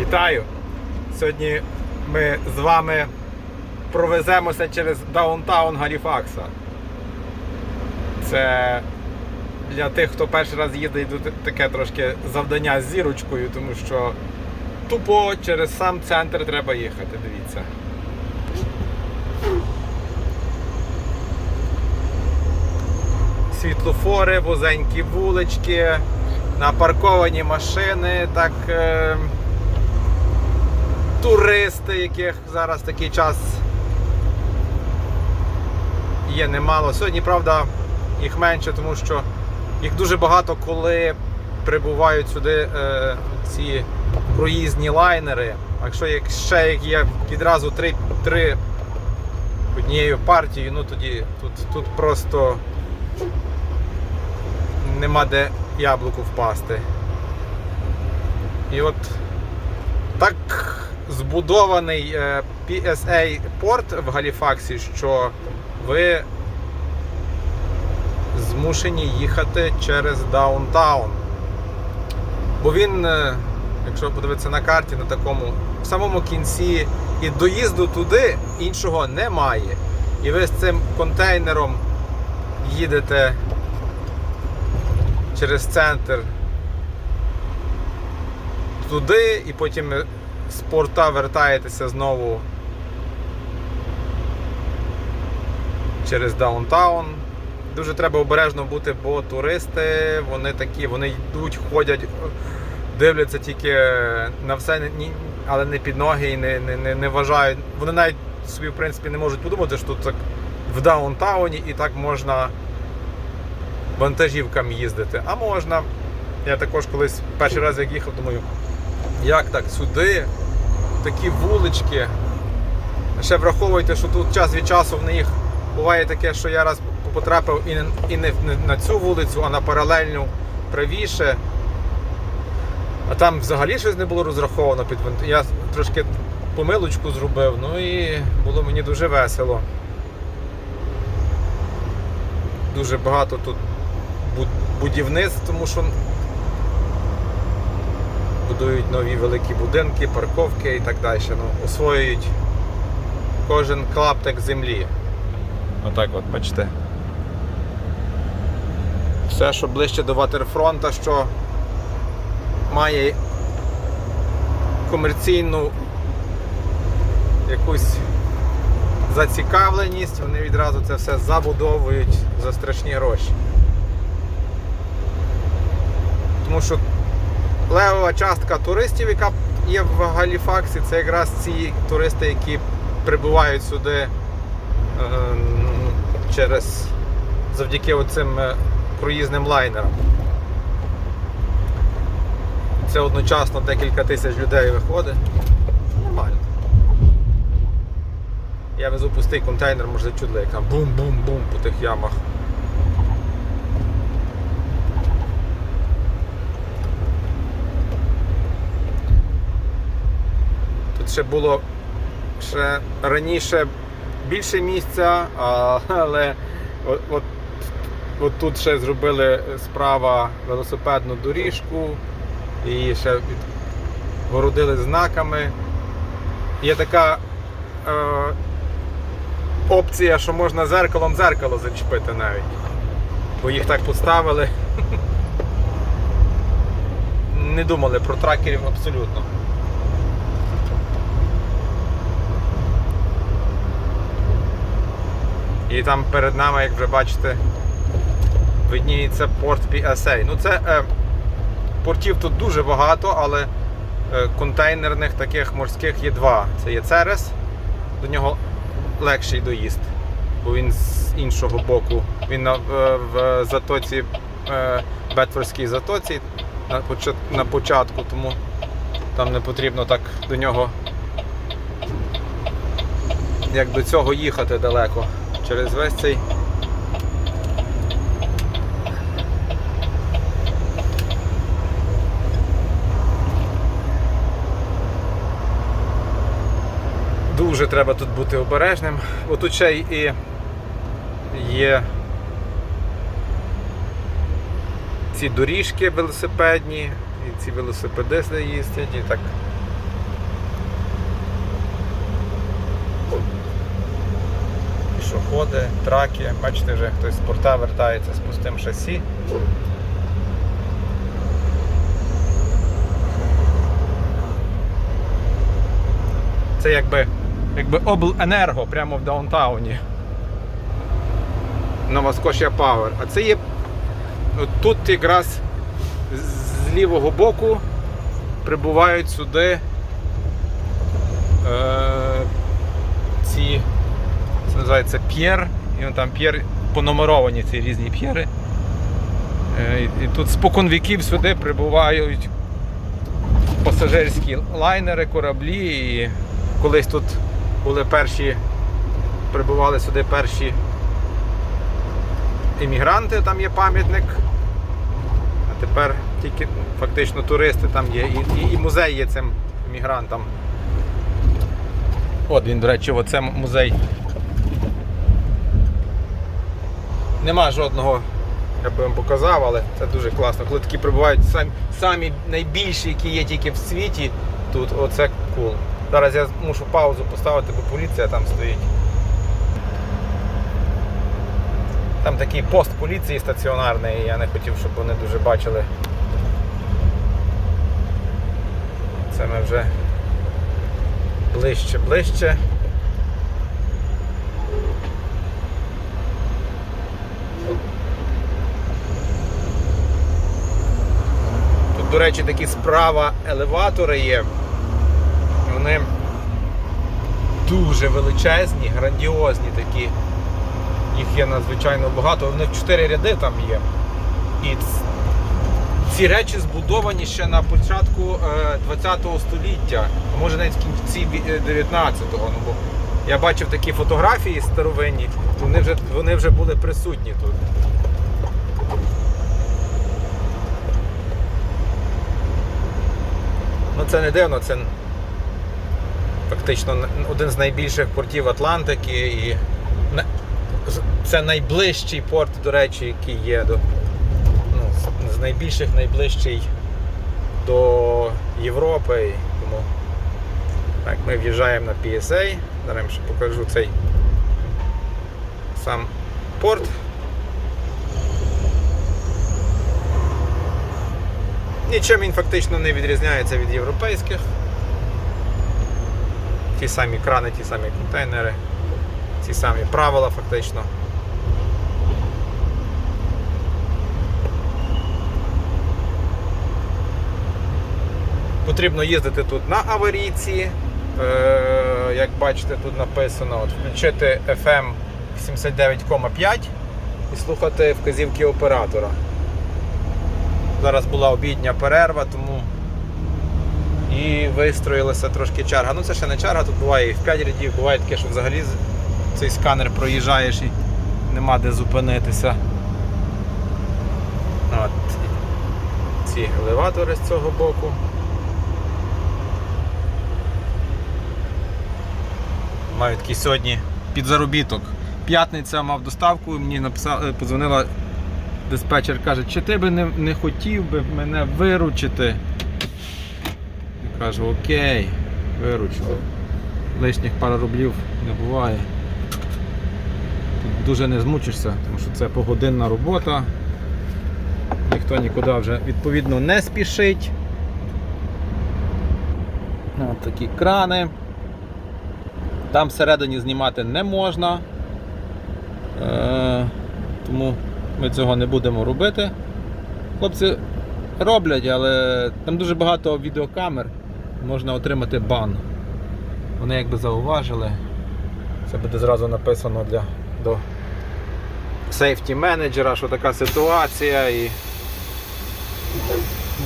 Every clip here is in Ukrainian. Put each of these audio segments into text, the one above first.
Вітаю! Сьогодні ми з вами провеземося через даунтаун Галіфакса. Це для тих, хто перший раз їздить, тут таке трошки завдання з зірочкою, тому що тупо через сам центр треба їхати, дивіться. Світлофори, вузенькі вулички, напарковані машини, так. Туристи, яких зараз такий час є немало. Сьогодні, правда, їх менше, тому що їх дуже багато, коли прибувають сюди е, ці круїзні лайнери. Якщо як ще як є відразу три, три однією партією, ну тоді тут, тут просто нема де яблуку впасти. І от так збудований е, PSA порт в Галіфаксі, що ви змушені їхати через даунтаун. Бо він, е, якщо подивитися на карті, на такому в самому кінці і доїзду туди іншого немає. І ви з цим контейнером їдете через центр туди, і потім з порта вертаєтеся знову через даунтаун. Дуже треба обережно бути, бо туристи, вони такі, вони йдуть, ходять, дивляться тільки на все, але не під ноги і не, не, не, не вважають. Вони навіть собі в принципі не можуть подумати, що тут так в даунтауні і так можна вантажівкам їздити. А можна. Я також колись перший раз як їхав, думаю, як так сюди, такі вулички. Ще враховуйте, що тут час від часу в них буває таке, що я раз потрапив і не, на цю вулицю, а на паралельну правіше. А там взагалі щось не було розраховано під Я трошки помилочку зробив, ну і було мені дуже весело. Дуже багато тут буд- будівництв, тому що будують нові великі будинки, парковки і так далі. Ну, освоюють кожен клаптик землі. Отак от, бачите. Все, що ближче до ватерфронта, що має комерційну якусь зацікавленість, вони відразу це все забудовують за страшні гроші. Тому що левова частка туристів, яка є в Галіфаксі, це якраз ці туристи, які прибувають сюди е, через завдяки оцим е, круїзним лайнерам. Це одночасно декілька тисяч людей виходить. Нормально. Я везу пустий контейнер, може чудли, яка бум-бум-бум по тих ямах. Ще було ще раніше більше місця, але от, от, тут ще зробили справа велосипедну доріжку і ще відгородили знаками. Є така е, опція, що можна зеркалом зеркало зачепити навіть. Бо їх так поставили. Не думали про тракерів абсолютно. І там перед нами, як вже бачите, видніється порт PSA. Ну це е, портів тут дуже багато, але е, контейнерних таких морських є два. Це є Церес, до нього легший доїзд, бо він з іншого боку. Він на, в, в затоці, е, Бетфордській затоці на, на початку, тому там не потрібно так до нього, як до цього їхати далеко. Через весь цей Дуже треба тут бути обережним. Бо тут ще і є ці доріжки велосипедні, і ці велосипедисти їздять, і так пішоходи, траки. Бачите, вже хтось з порта вертається з пустим шасі. Це якби, якби обленерго прямо в даунтауні. Scotia Power. А це є тут якраз з лівого боку прибувають сюди е, ці це називається п'єр. І он там п'єр понумеровані ці різні п'єри. Е, і, тут спокон віків сюди прибувають пасажирські лайнери, кораблі. І колись тут були перші, прибували сюди перші іммігранти, там є пам'ятник. А тепер тільки фактично туристи там є. І, і музей є цим іммігрантам. От він, до речі, оце музей. Нема жодного, я би вам показав, але це дуже класно. Коли такі прибувають самі, самі найбільші, які є тільки в світі, тут оце кул. Зараз я мушу паузу поставити, бо поліція там стоїть. Там такий пост поліції стаціонарний, я не хотів, щоб вони дуже бачили. Це ми вже ближче, до речі, такі справа елеватори є. Вони дуже величезні, грандіозні такі. Їх є надзвичайно багато. В них чотири ряди там є. І ці речі збудовані ще на початку е, 20-го століття, а може навіть в кінці е, 19-го. Ну, бо я бачив такі фотографії старовинні, вони вже, вони вже були присутні тут. Це не дивно, це фактично один з найбільших портів Атлантики і це найближчий порт, до речі, який є до ну, з- найбільших найближчий до Європи. Тому так, ми в'їжджаємо на PSA. Зараз ще покажу цей сам порт. Нічим він фактично не відрізняється від європейських. Ті самі крани, ті самі контейнери, ті самі правила фактично. Потрібно їздити тут на аварійці. Е, як бачите, тут написано от, включити FM 79,5 і слухати вказівки оператора. Зараз була обідня перерва, тому і вистроїлася трошки черга. Ну це ще не черга, тут буває і в 5 рядів, буває таке, що взагалі цей сканер проїжджаєш і нема де зупинитися. От. Ці елеватори з цього боку. Маю такий сьогодні підзаробіток. П'ятниця мав доставку, мені написала, подзвонила диспетчер, каже, чи ти би не, не хотів би мене виручити? Я кажу, окей, виручу. Лишніх пара рублів не буває. Тут дуже не змучишся, тому що це погодинна робота. Ніхто нікуди вже відповідно не спішить. От такі крани. Там всередині знімати не можна. Е, тому ми цього не будемо робити. Хлопці роблять, але там дуже багато відеокамер, можна отримати бан. Вони якби зауважили. Це буде зразу написано для до сейфті менеджера, що така ситуація і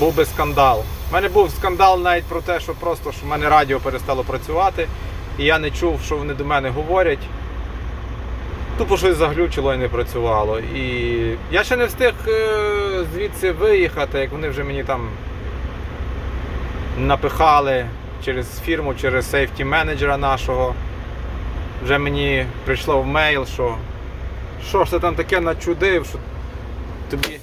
був би скандал. У мене був скандал навіть про те, що просто що в мене радіо перестало працювати, і я не чув, що вони до мене говорять. Тупо щось заглючило і не працювало. І я ще не встиг е, звідси виїхати, як вони вже мені там напихали через фірму, через сейфті менеджера нашого. Вже мені прийшло в мейл, що що ж ти там таке начудив, що тобі.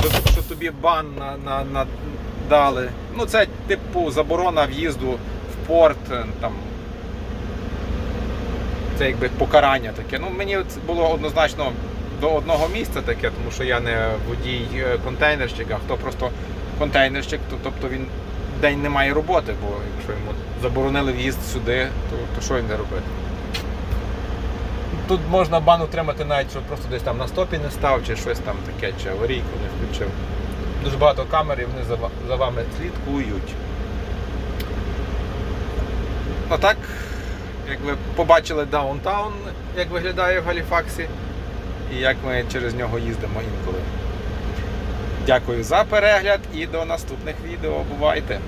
Що, що тобі бан на, на, на, дали. Ну це типу заборона в'їзду в порт, е, там це якби покарання таке. Ну, мені це було однозначно до одного місця таке, тому що я не водій е, контейнерщик, а хто просто контейнерщик, то тобто він день не має роботи, бо якщо йому заборонили в'їзд сюди, то, то що він не робити? Тут можна бан отримати навіть, що просто десь там на стопі не став, чи щось там таке, чи аварійку не включив. Дуже багато камер і вони за, за вами слідкують. А так, як ви побачили даунтаун, як виглядає в Галіфаксі, і як ми через нього їздимо інколи. Дякую за перегляд і до наступних відео. Бувайте!